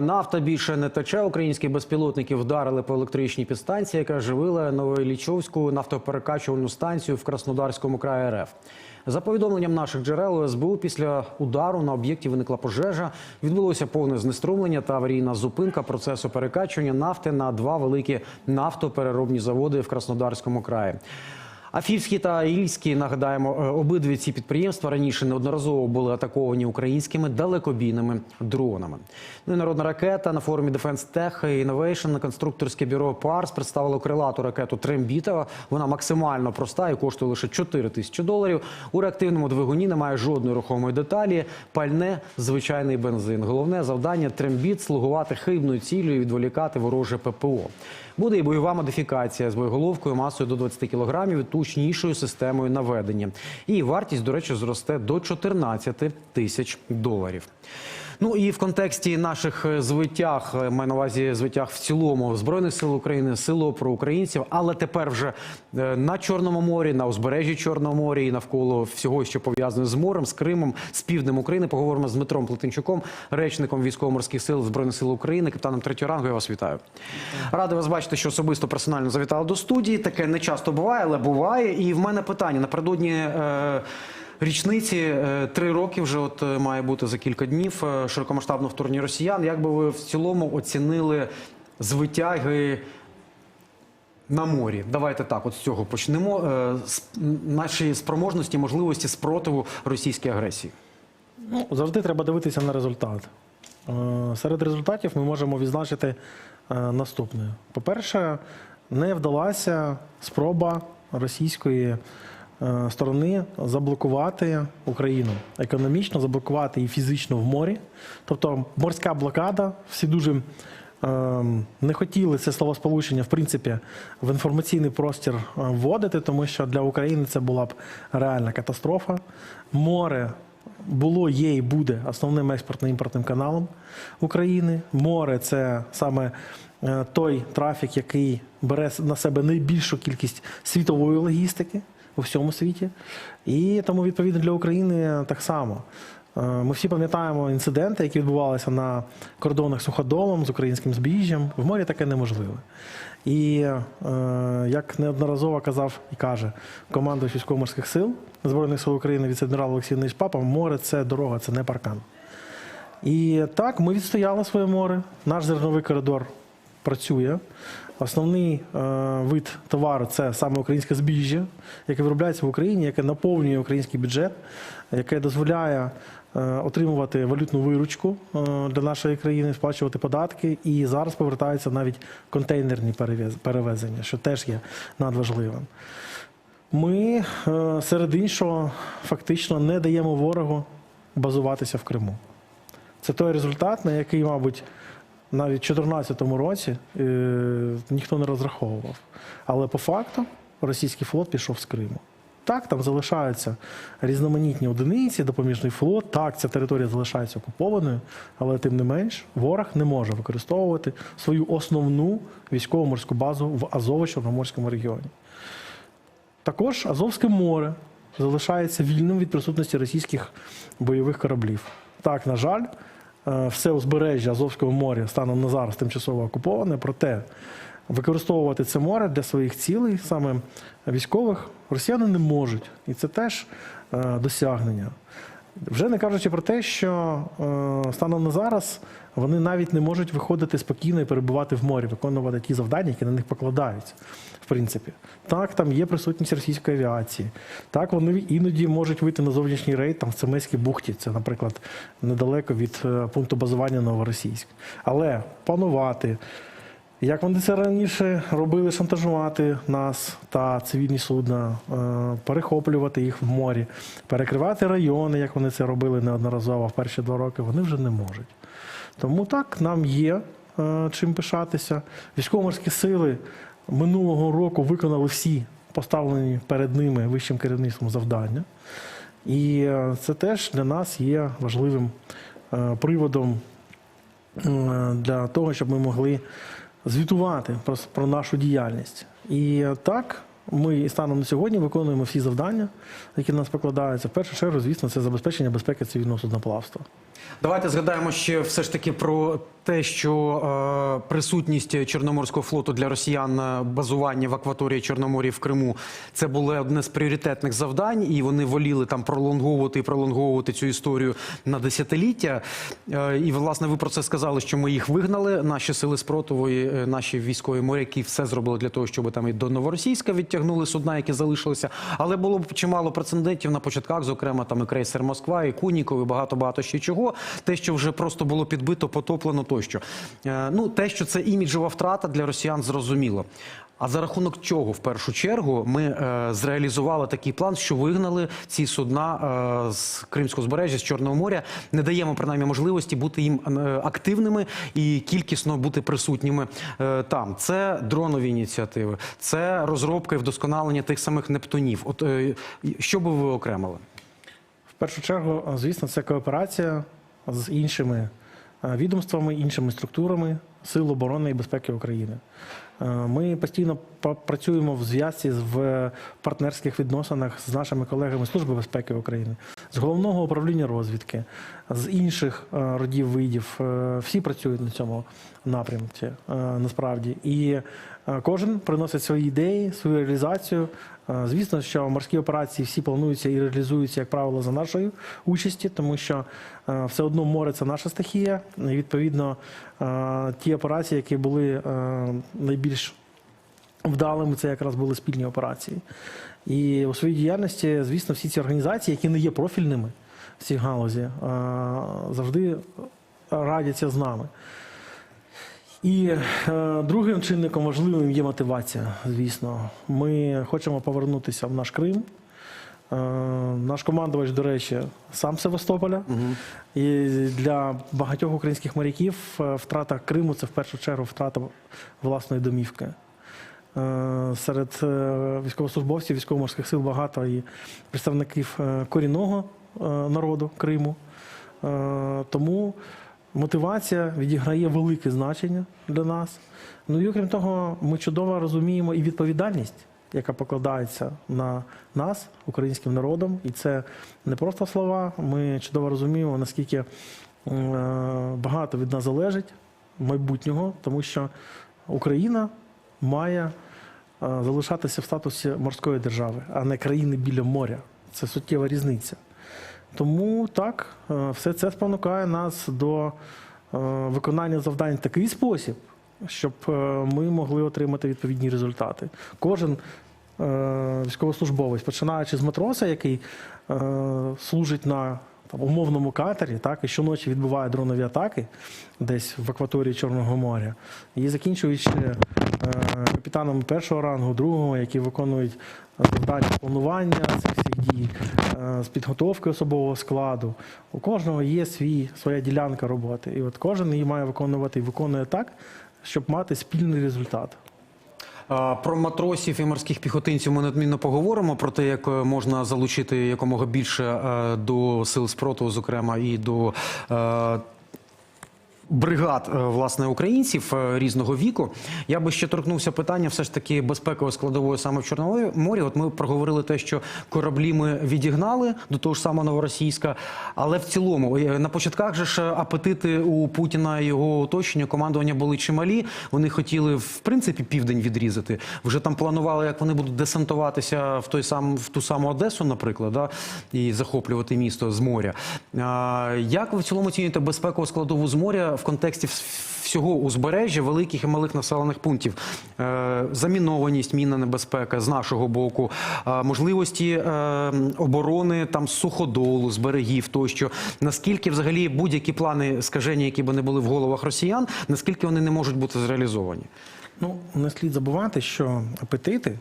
Нафта більше не тече. Українські безпілотники вдарили по електричній підстанції, яка живила Новоілічовську нафтоперекачувальну станцію в Краснодарському краї РФ. За повідомленням наших джерел СБУ, після удару на об'єкті виникла пожежа. Відбулося повне знеструмлення та аварійна зупинка процесу перекачування нафти на два великі нафтопереробні заводи в Краснодарському краї. Афівський та Ільський, нагадаємо, е, обидві ці підприємства раніше неодноразово були атаковані українськими далекобійними дронами. Ну і народна ракета на форумі Defense Tech Innovation конструкторське бюро Парс представило крилату ракету Трембітова. Вона максимально проста і коштує лише 4 тисячі доларів. У реактивному двигуні немає жодної рухомої деталі. Пальне звичайний бензин. Головне завдання Трембіт слугувати хибною цілею і відволікати вороже ППО. Буде і бойова модифікація з боєголовкою масою до 20 кілограмів і точнішою системою наведення. І вартість, до речі, зросте до 14 тисяч доларів. Ну і в контексті наших е, звитяг, е, маю на увазі звитяг в цілому збройних сил України, село про українців, але тепер вже е, на Чорному морі, на узбережжі Чорного моря і навколо всього, що пов'язане з морем, з Кримом, з півднем України. Поговоримо з Дмитром Плетенчуком, речником військово-морських сил збройних сил України, капітаном третього рангу. Я вас вітаю. Радий вас бачити, що особисто персонально завітали до студії. Таке не часто буває, але буває. І в мене питання напередодні. Е, Річниці е, три роки вже от е, має бути за кілька днів е, широкомасштабного вторгнення росіян. Як би ви в цілому оцінили звитяги на морі? Давайте так, от з цього почнемо. Наші спроможності, можливості спротиву російській агресії. Ну, завжди треба дивитися на результат. Серед результатів ми можемо відзначити е, наступне. По-перше, не вдалася спроба російської е, сторони заблокувати Україну, економічно заблокувати і фізично в морі. Тобто морська блокада, всі дуже ем, не хотіли це словосполучення, в принципі, в інформаційний простір е, вводити, тому що для України це була б реальна катастрофа. Море було, є і буде основним експортно-імпортним каналом України. Море це саме той трафік, який бере на себе найбільшу кількість світової логістики у всьому світі. І тому, відповідно, для України так само. Е, Ми всі пам'ятаємо інциденти, які відбувалися на кордонах з суходолом, з українським збіжжям. В морі таке неможливе. І е, як неодноразово казав і каже командувач військово-морських сил Збройних сил України віце-адмірал Олексій Нич Папа, море це дорога, це не паркан. І так, ми відстояли своє море. Наш зерновий коридор працює. Основний е, вид товару це саме українське збіжжя, яке виробляється в Україні, яке наповнює український бюджет, яке дозволяє е, отримувати валютну виручку е, для нашої країни, сплачувати податки. І зараз повертаються навіть контейнерні перевезення, що теж є надважливим. Ми серед іншого фактично не даємо ворогу базуватися в Криму. Це той результат, на який, мабуть, навіть у 2014 році е, ніхто не розраховував. Але по факту російський флот пішов з Криму. Так, там залишаються різноманітні одиниці, допоміжний флот. Так, ця територія залишається окупованою, але тим не менш ворог не може використовувати свою основну військово-морську базу в Азово-Чорноморському регіоні. Також Азовське море залишається вільним від присутності російських бойових кораблів. Так, на жаль, все узбережжя Азовського моря станом на зараз тимчасово окуповане, проте використовувати це море для своїх цілей, саме військових, росіяни не можуть. І це теж е, досягнення. Вже не кажучи про те, що е, станом на зараз вони навіть не можуть виходити спокійно і перебувати в морі, виконувати ті завдання, які на них покладаються. В принципі, так, там є присутність російської авіації. Так, вони іноді можуть вийти на зовнішній рейд там в Цемейській бухті. Це, наприклад, недалеко від е, пункту базування Новоросійськ. Але панувати. Як вони це раніше робили, шантажувати нас та цивільні судна, е, перехоплювати їх в морі, перекривати райони, як вони це робили неодноразово в перші два роки, вони вже не можуть. Тому так, нам є е, чим пишатися. Військово-морські сили минулого року виконали всі поставлені перед ними вищим керівництвом завдання. І е, це теж для нас є важливим приводом для того, щоб ми могли звітувати про, про нашу діяльність. І так, Ми станом на сьогодні виконуємо всі завдання, які на нас покладаються. В першу чергу, звісно, це забезпечення безпеки цивільного судноплавства. Давайте згадаємо ще все ж таки про те, що е, присутність Чорноморського флоту для росіян базування в акваторії Чорномор'я в Криму це було одне з пріоритетних завдань, і вони воліли там пролонговувати і пролонговувати цю історію на десятиліття. Е, і власне ви про це сказали, що ми їх вигнали. Наші сили спротиву, і, е, наші військові моряки все зробили для того, щоб там і до Новоросійська відтягнули судна, які залишилися. Але було б чимало прецедентів на початках, зокрема там і крейсер Москва, і Куніков, і багато багато ще чого. Те, що вже просто було підбито, потоплено тощо. Е, Ну, те, що це іміджова втрата для росіян, зрозуміло. А за рахунок чого в першу чергу ми е, зреалізували такий план, що вигнали ці судна е, з Кримського збережжя, з Чорного моря, не даємо принаймні можливості бути їм е, активними і кількісно бути присутніми е, там. Це дронові ініціативи, це розробка і вдосконалення тих самих нептунів. От е, що би ви окремили? В першу чергу, звісно, це кооперація з іншими е, відомствами, іншими структурами Сил оборони і безпеки України. Е, Ми постійно працюємо в зв'язці в партнерських відносинах з нашими колегами Служби безпеки України, з головного управління розвідки, з інших е, родів видів. Е, Всі працюють на цьому напрямці е, насправді. І кожен приносить свої ідеї, свою реалізацію. Звісно, що морські операції всі плануються і реалізуються, як правило, за нашою участі, тому що все одно море це наша стихія. І відповідно ті операції, які були найбільш вдалими, це якраз були спільні операції. І у своїй діяльності, звісно, всі ці організації, які не є профільними в цій галузі, е, завжди радяться з нами. І е, другим чинником важливим є мотивація. Звісно, ми хочемо повернутися в наш Крим. Е, наш командувач, до речі, сам Севастополя. І для багатьох українських моряків е, втрата Криму це в першу чергу втрата власної домівки. Е, Серед е, військовослужбовців військово-морських сил багато і представників е, корінного народу Криму. Тому мотивація відіграє велике значення для нас. Ну і окрім того, ми чудово розуміємо і відповідальність, яка покладається на нас, українським народом. І це не просто слова. Ми чудово розуміємо, наскільки багато від нас залежить майбутнього, тому що Україна має залишатися в статусі морської держави, а не країни біля моря. Це суттєва різниця. Тому так, е, все це спонукає нас до е, виконання завдань в такий спосіб, щоб е, ми могли отримати відповідні результати. Кожен е, військовослужбовець, починаючи з матроса, який е, служить на там, умовному катері, так, і щоночі відбуває дронові атаки десь в акваторії Чорного моря, і закінчуючи е, капітанами першого рангу, другого, які виконують завдання планування цих всіх дій, е, з підготовки особового складу. У кожного є свій, своя ділянка роботи. І от кожен її має виконувати і виконує так, щоб мати спільний результат. Про матросів і морських піхотинців ми неодмінно поговоримо про те, як е, можна залучити якомога більше е, до сил спротиву, зокрема і до. Бригад е, власне українців е, різного віку. Я би ще торкнувся питання, все ж таки безпекової складової саме в Чорному морі. От ми проговорили те, що кораблі ми відігнали до того ж самого новоросійська. Але в цілому е, на початках же ж апетити у Путіна і його оточення командування були чималі. Вони хотіли в принципі південь відрізати. Вже там планували, як вони будуть десантуватися в той сам в ту саму Одесу, наприклад, да, і захоплювати місто з моря. А, як ви в цілому оцінюєте безпекову складову з моря в контексті всього узбережжя великих і малих населених пунктів? Е, замінованість, мінна небезпека з нашого боку, е, можливості е, оборони там суходолу, з берегів тощо. Наскільки взагалі будь-які плани скажені, які би не були в головах росіян, наскільки вони не можуть бути зреалізовані? Ну, не слід забувати, що апетити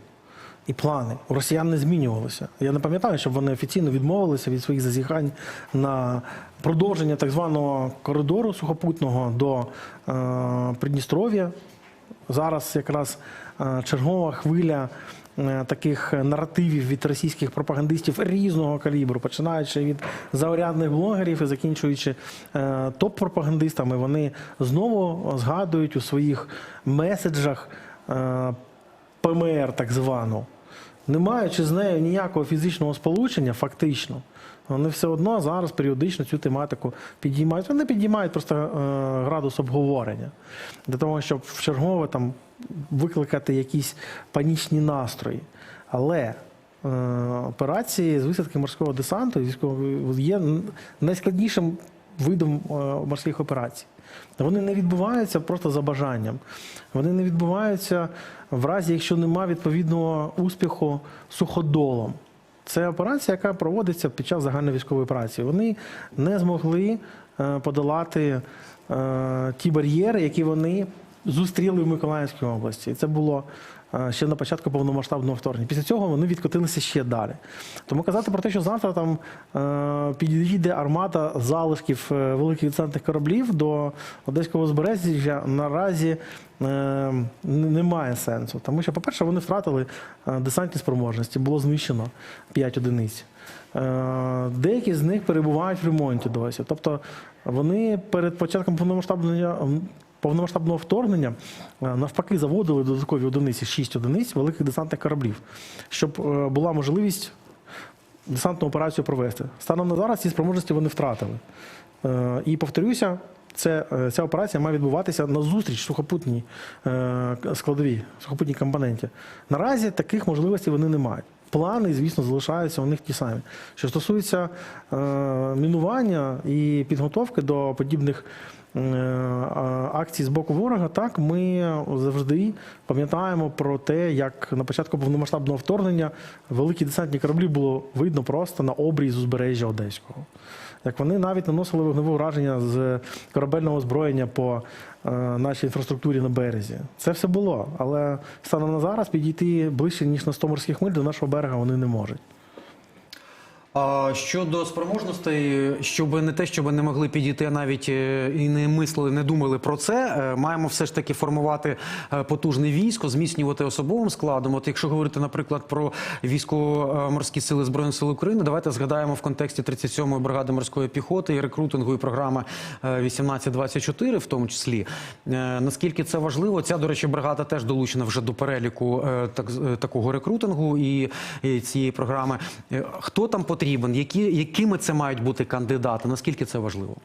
і плани у росіян не змінювалися. Я не пам'ятаю, щоб вони офіційно відмовилися від своїх зазіхань на продовження так званого коридору сухопутного до е, Придністров'я. Зараз якраз е, чергова хвиля е, таких наративів від російських пропагандистів різного калібру, починаючи від заурядних блогерів і закінчуючи е, топ-пропагандистами, вони знову згадують у своїх меседжах ПМР, так звану. Не маючи з нею ніякого фізичного сполучення, фактично, вони все одно зараз періодично цю тематику підіймають. Вони підіймають просто е, градус обговорення для того, щоб в чергове там викликати якісь панічні настрої. Але е, операції з висадки морського десанту є найскладнішим видом е, морських операцій. Вони не відбуваються просто за бажанням. Вони не відбуваються в разі, якщо немає відповідного успіху суходолом. Це операція, яка проводиться під час загальної військової операції. Вони не змогли е, подолати е, ті бар'єри, які вони зустріли в Миколаївській області. Це було ще на початку повномасштабного вторгнення. Після цього вони відкотилися ще далі. Тому казати про те, що завтра там е, підійде армада залишків е, великих десантних кораблів до Одеського узбережжя наразі е, немає сенсу. Тому що, по-перше, вони втратили е, десантні спроможності, було знищено 5 одиниць. Е, Деякі з них перебувають в ремонті досі. Тобто вони перед початком повномасштабного повномасштабного вторгнення е, навпаки заводили додаткові одиниці, 6 одиниць великих десантних кораблів, щоб е, була можливість десантну операцію провести. Станом на зараз ці спроможності вони втратили. Е, І повторюся, це, ця операція має відбуватися на зустріч сухопутній складовій, сухопутній компоненті. Наразі таких можливостей вони не мають. Плани, звісно, залишаються у них ті самі. Що стосується е, мінування і підготовки до подібних акцій з боку ворога, так ми завжди пам'ятаємо про те, як на початку повномасштабного вторгнення великі десантні кораблі було видно просто на обрії з узбережжя Одеського. Як вони навіть наносили вогневе ураження з корабельного озброєння по е, нашій інфраструктурі на березі. Це все було, але станом на зараз підійти ближче ніж на 100 морських миль до нашого берега вони не можуть. Щодо спроможностей, щоб не те, щоб не могли підійти, навіть е, і не мислили, не думали про це. е, Маємо все ж таки формувати е, потужне військо, зміцнювати особовим складом. От якщо говорити, наприклад, про військово-морські сили збройних сил України, давайте згадаємо в контексті 37-ї бригади морської піхоти і рекрутингу і програми е, 1824, в тому числі. Наскільки це важливо? Ця, до речі, бригада теж долучена вже до переліку так, такого рекрутингу і, і цієї програми. Хто там потрібен? Які, якими це мають бути кандидати? Наскільки це важливо?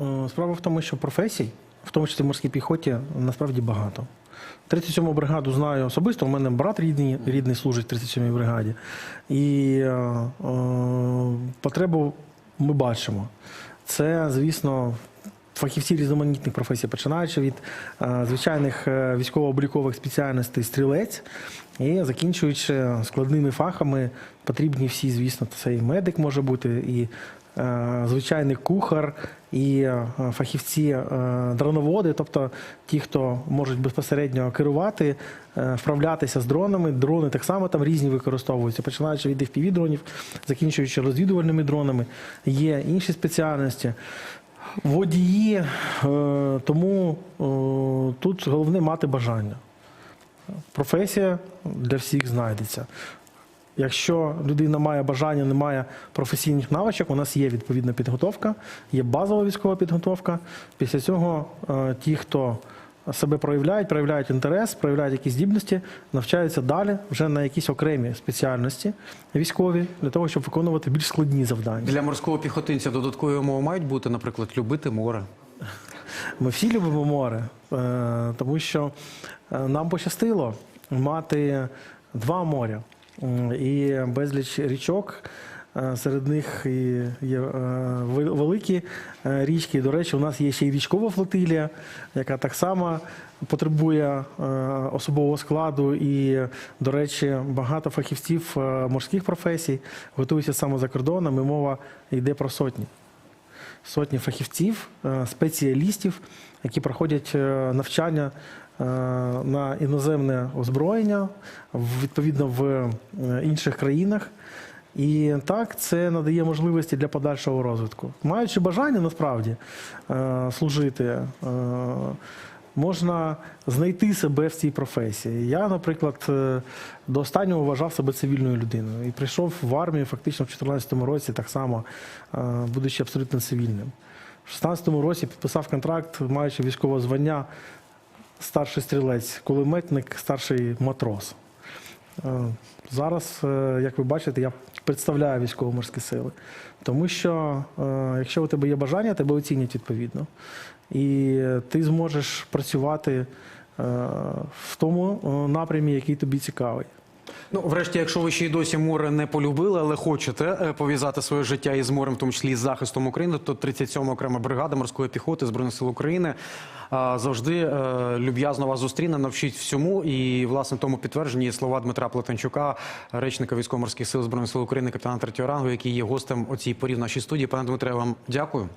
Е, Справа в тому, що професій, в тому числі в морській піхоті, насправді багато. 37-му бригаду знаю особисто. У мене брат рідний, рідний служить в 37-й бригаді. І е, е, потребу ми бачимо. Це, звісно, фахівці різноманітних професій, починаючи від е, звичайних е, військово-облікових спеціальностей стрілець і закінчуючи складними фахами, потрібні всі, звісно, це і медик може бути, і е, звичайний кухар, і фахівці дроноводи, тобто ті, хто можуть безпосередньо керувати, вправлятися з дронами. Дрони так само там різні використовуються, починаючи від fpv дронів, закінчуючи розвідувальними дронами. Є інші спеціальності. Водії, е, тому е, тут головне мати бажання. Професія для всіх знайдеться. Якщо людина має бажання, не має професійних навичок, у нас є відповідна підготовка, є базова військова підготовка. Після цього е, ті, хто себе проявляють, проявляють інтерес, проявляють якісь здібності, навчаються далі вже на якісь окремі спеціальності військові для того, щоб виконувати більш складні завдання. Для морського піхотинця додаткові умови мають бути, наприклад, любити море. Ми всі любимо море, е, тому що е, нам пощастило мати два моря і безліч річок. Е, Серед них є е, великі е, річки. До речі, у нас є ще й військова флотилія, яка так само потребує особового складу. І, до речі, багато фахівців морських професій готуються саме за кордоном. І мова йде про сотні сотні фахівців, спеціалістів, які проходять навчання на іноземне озброєння відповідно в інших країнах. І так це надає можливості для подальшого розвитку. Маючи бажання насправді е, служити, е, можна знайти себе в цій професії. Я, наприклад, е, до останнього вважав себе цивільною людиною і прийшов в армію фактично в 2014 році, так само, будучи абсолютно цивільним. В 2016 році підписав контракт, маючи військове звання, старший стрілець, кулеметник, старший матрос. Е, Зараз, е, як ви бачите, я представляю військово-морські сили. Тому що, е, якщо у тебе є бажання, тебе оцінять відповідно. І ти зможеш працювати в тому напрямі, який тобі цікавий. Ну, врешті, якщо ви ще й досі море не полюбили, але хочете е, пов'язати своє життя із морем, в тому числі з захистом України, то 37 окрема бригада морської піхоти Збройних сил України завжди е, люб'язно вас зустріне, навчить всьому. І власне тому підтверджені слова Дмитра Плетенчука, речника військово-морських сил Збройних сил України, капітана третього рангу, який є гостем о цій порі нашій студії. Пане Дмитре, вам дякую.